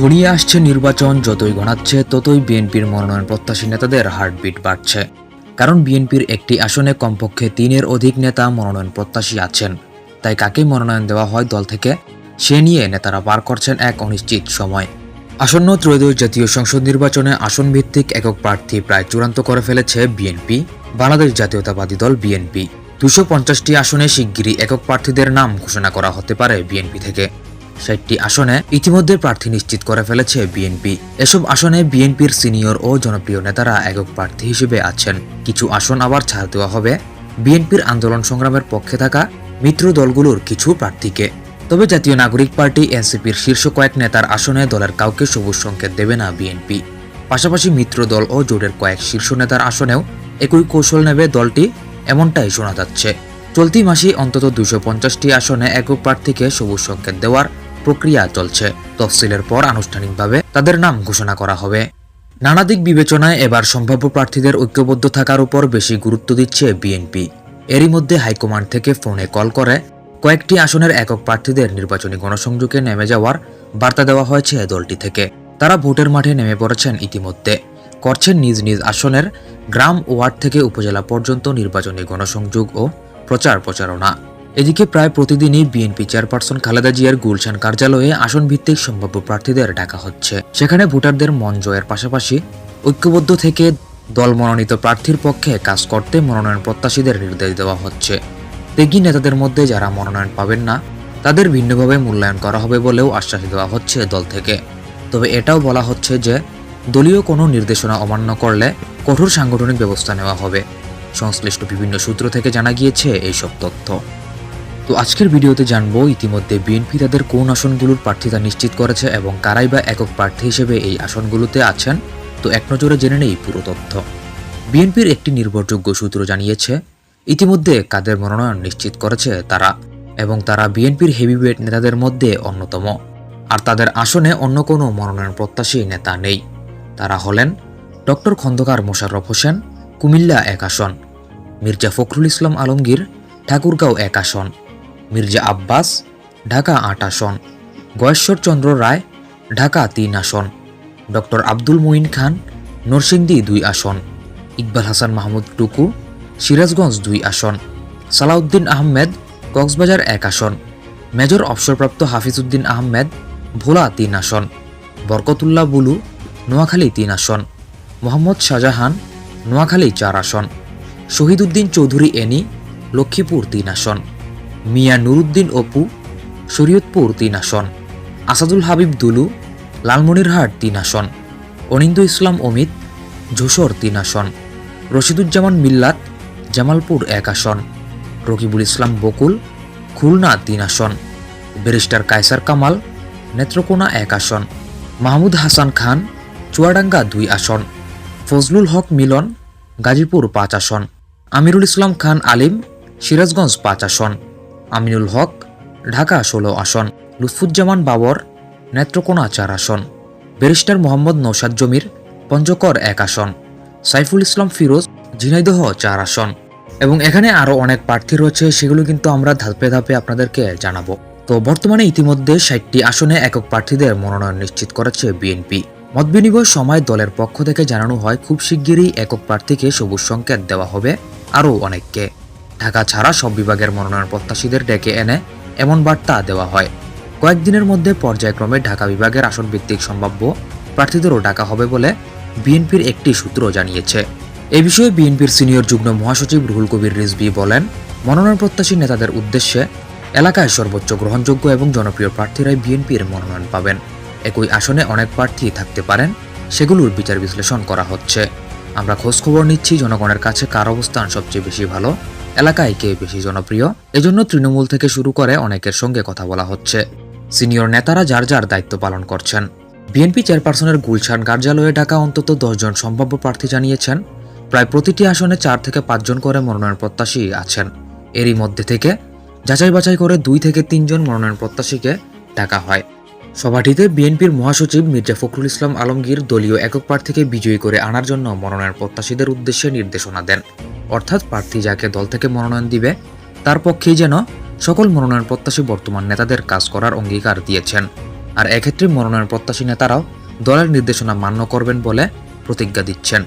ঘনিয়ে আসছে নির্বাচন, যতই গণাচ্ছে, ততই বিএনপির মনোনয়ন প্রত্যাশী নেতাদের হার্টবিট বাড়ছে। কারণ বিএনপির একটি আসনে কমপক্ষে তিনের অধিক নেতা মনোনয়ন প্রত্যাশী আছেন। তাই কাকে মনোনয়ন দেওয়া হয় দল থেকে, সে নিয়ে নেতারা পার করছেন এক অনিশ্চিত সময়। আসন্ন ত্রয়োদশ জাতীয় সংসদ নির্বাচনে আসন ভিত্তিক একক প্রার্থী প্রায় চূড়ান্ত করে ফেলেছে বিএনপি, বাংলাদেশ জাতীয়তাবাদী দল বিএনপি। দুশো পঞ্চাশটি আসনে শিগগিরই একক প্রার্থীদের নাম ঘোষণা করা হতে পারে বিএনপি থেকে। ষাটটি আসনে ইতিমধ্যে প্রার্থী নিশ্চিত করে ফেলেছে বিএনপি। এসব আসনে বিএনপির সিনিয়র ও জনপ্রিয় নেতারা একক প্রার্থী হিসেবে আছেন। কিছু আসন আবার ছাড় দেওয়া হবে। বিএনপির আন্দোলন সংগ্রামের পক্ষে থাকা মিত্র দলগুলোর কিছু প্রার্থীকে। তবে জাতীয় নাগরিক পার্টি এনসিপির শীর্ষ কয়েক নেতার আসনে দলের কাউকে সবুজ সংকেত দেবে না বিএনপি। পাশাপাশি মিত্র দল ও জোটের কয়েক শীর্ষ নেতার আসনেও একই কৌশল নেবে দলটি, এমনটাই শোনা যাচ্ছে। চলতি মাসে অন্তত দুশো পঞ্চাশটি আসনে একক প্রার্থীকে সবুজ সংকেত দেওয়ার প্রক্রিয়া চলছে। তফসিলের পর আনুষ্ঠানিকভাবে তাদের নাম ঘোষণা করা হবে। নানা দিক বিবেচনায় এবার সম্ভাব্য প্রার্থীদের ঐক্যবদ্ধ থাকার উপর বেশি গুরুত্ব দিচ্ছে বিএনপি। এরই মধ্যে হাইকমান্ড থেকে ফোনে কল করে কয়েকটি আসনের একক প্রার্থীদের নির্বাচনী গণসংযোগে নেমে যাওয়ার বার্তা দেওয়া হয়েছে দলটি থেকে। তারা ভোটের মাঠে নেমে পড়েছেন ইতিমধ্যে। করছেন নিজ নিজ আসনের গ্রাম ওয়ার্ড থেকে উপজেলা পর্যন্ত নির্বাচনী গণসংযোগ ও প্রচার প্রচারণা। এদিকে প্রায় প্রতিদিনই বিএনপি চেয়ারপারসন খালেদা জিয়ার গুলশান কার্যালয়ে আসন ভিত্তিক সম্ভাব্য প্রার্থীদের ডাকা হচ্ছে। সেখানে ভোটারদের মন জয়ের পাশাপাশি ঐক্যবদ্ধ থেকে দল মনোনীত প্রার্থীর পক্ষে কাজ করতে মনোনয়ন প্রত্যাশীদের নির্দেশ দেওয়া হচ্ছে। তেগি নেতাদের মধ্যে যারা মনোনয়ন পাবেন না, তাদের ভিন্নভাবে মূল্যায়ন করা হবে বলেও আশ্বাস দেওয়া হচ্ছে দল থেকে। তবে এটাও বলা হচ্ছে যে, দলীয় কোনো নির্দেশনা অমান্য করলে কঠোর সাংগঠনিক ব্যবস্থা নেওয়া হবে। সংশ্লিষ্ট বিভিন্ন সূত্র থেকে জানা গিয়েছে এইসব তথ্য। তো আজকের ভিডিওতে জানব ইতিমধ্যে বিএনপি তাদের কোন আসনগুলোর প্রার্থিতা নিশ্চিত করেছে এবং কারাই বা একক প্রার্থী হিসেবে এই আসনগুলোতে আছেন। তো এক নজরে জেনে নেই পুরো তথ্য। বিএনপির একটি নির্ভরযোগ্য সূত্র জানিয়েছে, ইতিমধ্যে কাদের মনোনয়ন নিশ্চিত করেছে তারা এবং তারা বিএনপির হেভিওয়েট নেতাদের মধ্যে অন্যতম। আর তাদের আসনে অন্য কোনো মনোনয়ন প্রত্যাশী নেতা নেই। তারা হলেন ডক্টর খন্দকার মোশাররফ হোসেন, কুমিল্লা এক আসন, মির্জা ফখরুল ইসলাম আলমগীর, ঠাকুরগাঁও এক আসন মির্জা আব্বাস, ঢাকা আট আসন। গয়েশ্বর চন্দ্র রায়, ঢাকা তিন আসন। ডক্টর আব্দুল মঈন খান, নরসিংদী দুই আসন। ইকবাল হাসান মাহমুদ টুকু, সিরাজগঞ্জ দুই আসন। সালাউদ্দিন আহমেদ, কক্সবাজার এক আসন। মেজর অবসরপ্রাপ্ত হাফিজউদ্দিন আহমেদ, ভোলা তিন আসন। বরকতুল্লাহ বুলু, নোয়াখালী তিন আসন। মোহাম্মদ শাহজাহান, নোয়াখালী চার আসন। শহীদুদ্দিন চৌধুরী এনি, লক্ষ্মীপুর তিন আসন। মিয়া নুরুদ্দিন অপু, শরীয়তপুর তিন আসন, আসাদুল হাবিব দুলু, লালমনিরহাট তিন আসন অনিন্দ ইসলাম অমিত, যশোর তিন আসন, রশিদুজ্জামান মিল্লাত, জামালপুর এক আসন, রকিবুল ইসলাম বকুল, খুলনা তিন আসন, ব্যারিস্টার কায়সার কামাল, নেত্রকোনা এক আসন, মাহমুদ হাসান খান, চুয়াডাঙ্গা দুই আসন, ফজলুল হক মিলন, গাজীপুর পাঁচ আসন, আমিরুল ইসলাম খান আলিম, সিরাজগঞ্জ পাঁচ আসন আমিনুল হক, ঢাকা ষোলো আসন, লুৎফুজ্জামান বাবর, নেত্রকোনা চার আসন, ব্যারিস্টার মোহাম্মদ নৌসাদ জমির পঞ্চকর এক আসন, সাইফুল ইসলাম ফিরোজ, ঝিনাইদহ চার আসন। এবং এখানে আরও অনেক প্রার্থী রয়েছে, সেগুলো কিন্তু আমরা ধাপে ধাপে আপনাদেরকে জানাব। তো বর্তমানে ইতিমধ্যে ষাটটি আসনে একক প্রার্থীদের মনোনয়ন নিশ্চিত করেছে বিএনপি। মত বিনিময় সময় দলের পক্ষ থেকে জানানো হয়, খুব শিগগিরই একক প্রার্থীকে সবুজ সংকেত দেওয়া হবে আরও অনেককে। ঢাকা ছাড়া সব বিভাগের মনোনয়ন প্রত্যাশীদের ডেকে এনে এমন বার্তা দেওয়া হয়। কয়েকদিনের মধ্যে পর্যায়ক্রমে ঢাকা বিভাগের আসন ভিত্তিক সম্ভাব্য প্রার্থীদেরও ডাকা হবে বলে বিএনপির একটি সূত্র জানিয়েছে। এ বিষয়ে বিএনপির সিনিয়র যুগ্ম মহাসচিব রুহুল কবির রিজভি বলেন মনোনয়ন প্রত্যাশী নেতাদের উদ্দেশ্যে এলাকায় সর্বোচ্চ গ্রহণযোগ্য এবং জনপ্রিয় প্রার্থীরাই বিএনপির মনোনয়ন পাবেন। একই আসনে অনেক প্রার্থী থাকতে পারেন, সেগুলোর বিচার বিশ্লেষণ করা হচ্ছে। আমরা খোঁজখবর নিচ্ছি জনগণের কাছে কার অবস্থান সবচেয়ে বেশি ভালো এলাকায় কে বেশি জনপ্রিয়? এজন্য তৃণমূল থেকে শুরু করে অনেকের সঙ্গে কথা বলা হচ্ছে। সিনিয়র নেতারা যার যার দায়িত্ব পালন করছেন। বিএনপি চেয়ারপারসনের গুলশান কার্যালয়ে ডাকা অন্তত দশজন সম্ভাব্য প্রার্থী জানিয়েছেন। প্রায় প্রতিটি আসনে চার থেকে পাঁচজন করে মনোনয়ন প্রত্যাশী আছেন। এরই মধ্যে থেকে যাচাই বাছাই করে দুই থেকে তিনজন মনোনয়ন প্রত্যাশীকে ডাকা হয়। সভাটিতে বিএনপির মহাসচিব মির্জা ফখরুল ইসলাম আলমগীর দলীয় একক প্রার্থীকে বিজয়ী করে আনার জন্য মনোনয়ন প্রত্যাশীদের উদ্দেশ্যে নির্দেশনা দেন। অর্থাৎ প্রার্থী যাকে দল থেকে মনোনয়ন দিবে, তার পক্ষেই যেন সকল মনোনয়ন প্রত্যাশী বর্তমান নেতাদের কাজ করার অঙ্গীকার দিয়েছেন। আর এক্ষেত্রে মনোনয়ন প্রত্যাশী নেতারাও দলের নির্দেশনা মান্য করবেন বলে প্রতিজ্ঞা দিচ্ছেন।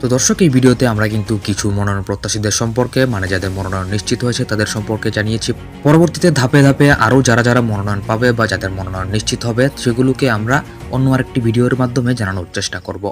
তো দর্শক, এই ভিডিওতে আমরা কিন্তু কিছু মনোনয়ন প্রত্যাশীদের সম্পর্কে মানে যাদের মনোনয়ন নিশ্চিত হয়েছে তাদের সম্পর্কে জানিয়েছি। পরবর্তীতে ধাপে ধাপে আরও যারা যারা মনোনয়ন পাবে বা যাদের মনোনয়ন নিশ্চিত হবে, সেগুলোকে আমরা অন্য আরেকটি ভিডিওর মাধ্যমে জানানোর চেষ্টা করব।